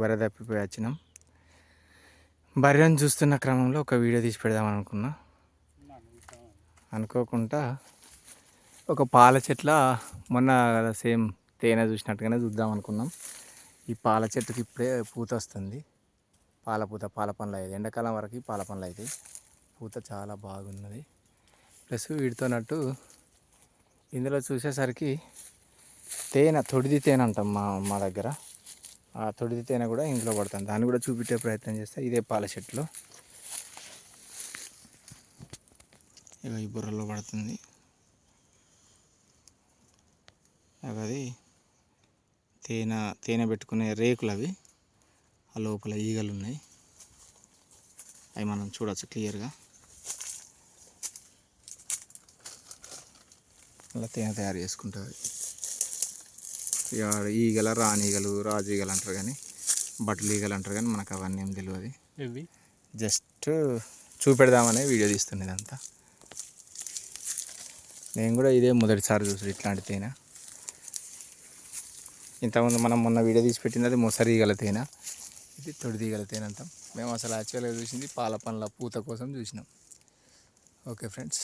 బర్రె తప్పిపోయి వచ్చినాం బర్రెను చూస్తున్న క్రమంలో ఒక వీడియో తీసి పెడదాం అనుకున్నా. అనుకోకుండా ఒక పాల చెట్ల మొన్న సేమ్ తేనె చూసినట్టుగానే చూద్దాం అనుకున్నాం. ఈ పాల చెట్టుకి ఇప్పుడే పూత వస్తుంది. పాల పూత పాల పండ్లు అయితే. ఎండాకాలం వరకు పాల పండ్లు అయితే. పూత చాలా బాగున్నది. ప్లస్ వీటితోనట్టు ఇందులో చూసేసరికి తేనె తొడిది తేనె అంటాం మా మా దగ్గర. ఆ తొడిది తేనె కూడా ఇంట్లో పడుతుంది దాన్ని కూడా చూపించే ప్రయత్నం చేస్తే. ఇదే పాల చెట్లు ఇక ఈ బుర్రలో పడుతుంది. అది తేనె తేనె పెట్టుకునే రేకులు అవి. ఆ లోపల ఈగలు ఉన్నాయి. అవి మనం చూడవచ్చు క్లియర్గా. అలా తేనె తయారు చేసుకుంటుంది ఇక ఈగల రాణీగలు రాజు ఈగలు అంటారు కానీ బట్టలు ఈగలు అంటారు కానీ మనకు అవన్నీ ఏం తెలియదు. ఇవి జస్ట్ చూపెడదామనే వీడియో తీస్తుంది ఇదంతా. నేను కూడా ఇదే మొదటిసారి చూసాడు ఇట్లాంటి తేనె. ఇంతకుముందు మనం మొన్న వీడియో తీసి పెట్టింది అది మొసరి ఈగల తేనె. ఇది తొడి ఈగల తేనె అంటాం. మేము అసలు యాక్చువల్గా చూసింది పాల పండ్ల పూత కోసం చూసినాం. Okay friends.